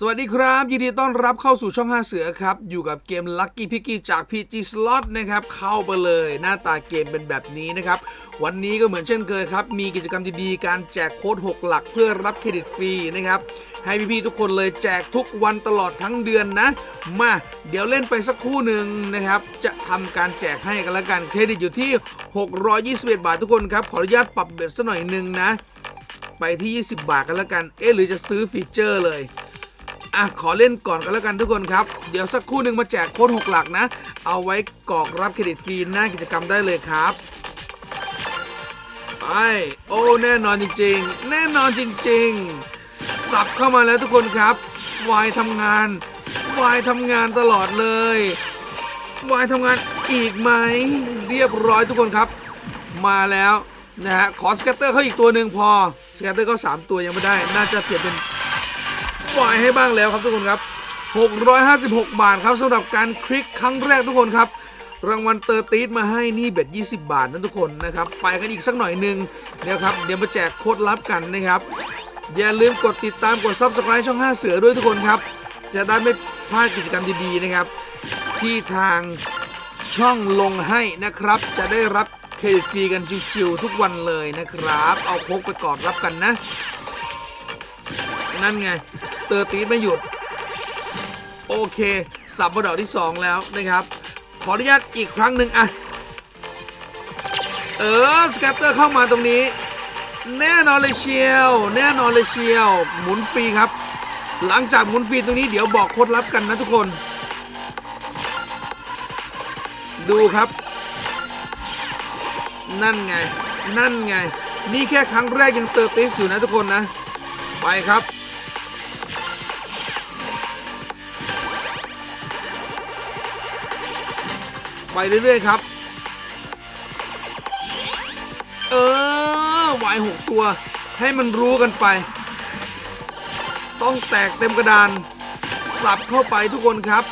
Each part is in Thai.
สวัสดีครับ ยินดีต้อนรับเข้าสู่ช่อง 5 เสือครับ อยู่กับเกม Lucky p i c k y จาก PG Slot นะครับ เข้าไปเลยหน้าตาเกมเป็นแบบนี้นะครับ วันนี้ก็เหมือนเช่นเคยครับ มีกิจกรรมดีๆ การแจกโค้ด 6 หลักเพื่อรับเครดิตฟรีนะครับ ให้พี่ๆทุกคนเลยแจกทุกวันตลอดทั้งเดือนนะ มาเดี๋ยวเล่นไปสักครู่หนึ่งนะครับ จะทำการแจกให้กันแล้วกันเครดิตอยู่ที่ 621 บาททุกคนครับขออนุญาตปรับเบ็ดสักหน่อยหนึ่งนะ ไปที่ 20 บาทกันแล้วกัน เอ๊ะหรือจะซื้อฟีเจอร์เลย อะขอเล่นก่อนกันแล้วกันทุกคนครับ เดี๋ยวสักครู่หนึ่งมาแจกโค้ด6หลักนะ เอาไว้กรอกรับเครดิตฟรีหน้ากิจกรรมได้เลยครับไปโอ้แน่นอนจริงๆ แน่นอนจริงๆ สับเข้ามาแล้วทุกคนครับวายทำงานวายทำงานตลอดเลยวายทำงานอีกไหม เรียบร้อยทุกคนครับ มาแล้วนะฮะขอสแกตเตอร์เขาอีกตัวหนึ่งพอสแกตเตอร์ก็ 3 ตัวยังไม่ได้ น่าจะเปลี่ยนเป็น ปล่อยให้บ้างแล้วครับทุกคนครับ 656 บาทครับสำหรับการคลิกครั้งแรกทุกคนครับ รางวัลเตอร์ตีดมาให้นี่เบ็ด 20 บาทนะทุกคนนะครับ ไปกันอีกสักหน่อยหนึ่งเดี๋ยวครับ เดี๋ยวมาแจกโค้ดลับกันนะครับ อย่าลืมกดติดตามกด Subscribe ช่อง 5 เสือด้วยทุกคนครับ จะได้ไม่พลาดกิจกรรมดีๆนะครับ ที่ทางช่องลงให้นะครับ จะได้รับเครดิตฟรีกันชิวๆทุกวันเลยนะครับ เอาพกไปกอดรับกันนะ นั่นไง เตอร์ตีไม่หยุด โอเค สับมาดอกที่ 2 แล้วนะครับ ขออนุญาตอีกครั้งหนึ่งอะเออสแกตเตอร์เข้ามาตรงนี้ แน่นอนเลยเชียว แน่นอนเลยเชียว หมุนฟรีครับ หลังจากหมุนฟรีตรงนี้เดี๋ยวบอกโค้ดลับกันนะทุกคน ดูครับ นั่นไง นั่นไง นี่แค่ครั้งแรกยังเตอร์ติสอยู่นะทุกคนนะ ไปครับ ไปเรื่อยๆครับ เออวายหกตัว ให้มันรู้กันไป ต้องแตกเต็มกระดาน สับเข้าไปทุกคนครับ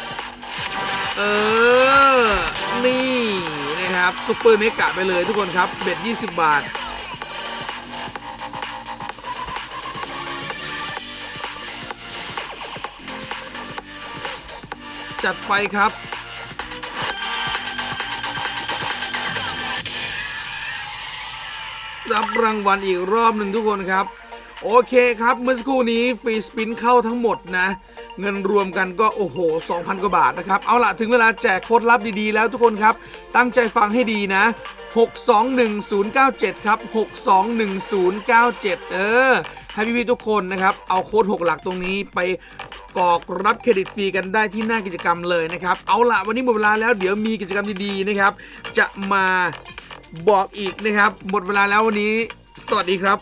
เออ นี่นะครับซุปเปอร์เมกะไปเลยทุกคนครับ เบ็ด 20 บาทจัดไปครับ รับรางวัลอีกรอบหนึ่งทุกคนครับ โอเคครับเมื่อสักครู่นี้ฟรีสปินเข้าทั้งหมดนะ เงินรวมกันก็โอ้โห 2,000 กว่าบาทนะครับ เอาละถึงเวลาแจกโค้ดลับดีๆ แล้วทุกคนครับ ตั้งใจฟังให้ดีนะ 621097 ครับ 621097 เออ ให้พี่ๆทุกคนนะครับ เอาโค้ด 6 หลักตรงนี้ไปกรอกรับเครดิตฟรีกันได้ที่หน้ากิจกรรมเลยนะครับ เอาละวันนี้หมดเวลาแล้วเดี๋ยวมีกิจกรรมดีๆนะครับ จะมา บอกอีกนะครับ หมดเวลาแล้ววันนี้ สวัสดีครับ